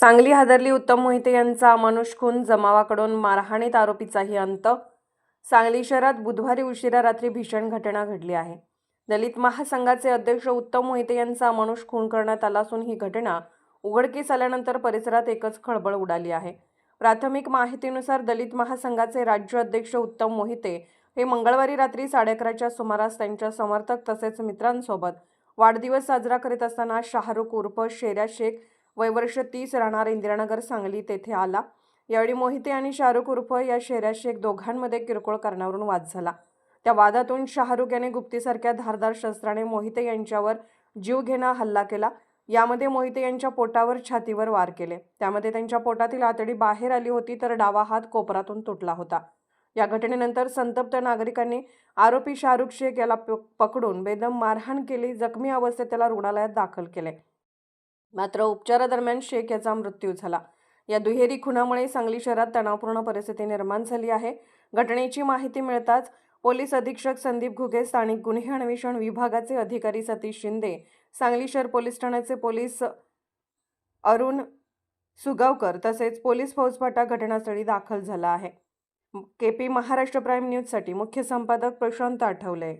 सांगली हादरली उत्तम मोहिते यांचा अमानुष खून जमावाकडून मारहाणीत आरोपीचाही अंत. सांगली शहरात बुधवारी उशिरा रात्री भीषण घटना घडली आहे. दलित महासंघाचे अध्यक्ष उत्तम मोहिते यांचा अमानुष खून करण्यात आला असून ही घटना उघडकीस आल्यानंतर परिसरात एकच खळबळ उडाली आहे. प्राथमिक माहितीनुसार दलित महासंघाचे राज्य अध्यक्ष उत्तम मोहिते हे मंगळवारी रात्री साडे अकराच्या सुमारास त्यांच्या समर्थक तसेच मित्रांसोबत वाढदिवस साजरा करीत असताना शाहरुख उर्फ शेऱ्या शेख वय वर्ष तीस राहणार इंदिरानगर सांगली तेथे आला. यावेळी मोहिते आणि शाहरुख उर्फ या शेऱ्या शेख दोघांमध्ये किरकोळ कारणावरून वाद झाला. त्या वादातून शाहरुख याने गुप्तीसारख्या धारदार शस्त्राने मोहिते यांच्यावर जीवघेणा हल्ला केला. यामध्ये मोहिते यांच्या पोटावर छातीवर वार केले. त्यामध्ये त्यांच्या पोटातील आतडी बाहेर आली होती तर डावा हात कोपरातून तुटला होता. या घटनेनंतर संतप्त नागरिकांनी आरोपी शाहरुख शेख याला पकडून बेदम मारहाण केली. जखमी अवस्थेत त्याला रुग्णालयात दाखल केले. मात्र उपचारादरम्यान शेख याचा मृत्यू झाला. या दुहेरी खुनामुळे सांगली शहरात तणावपूर्ण परिस्थिती निर्माण झाली आहे. घटनेची माहिती मिळताच पोलीस अधीक्षक संदीप घुगे स्थानिक गुन्हे अन्वेषण विभागाचे अधिकारी सतीश शिंदे सांगली शहर पोलीस ठाण्याचे पोलीस अरुण सुगावकर तसेच पोलीस फौजफाटा घटनास्थळी दाखल झाला आहे. के पी महाराष्ट्र प्राईम न्यूजसाठी मुख्य संपादक प्रशांत आठवले.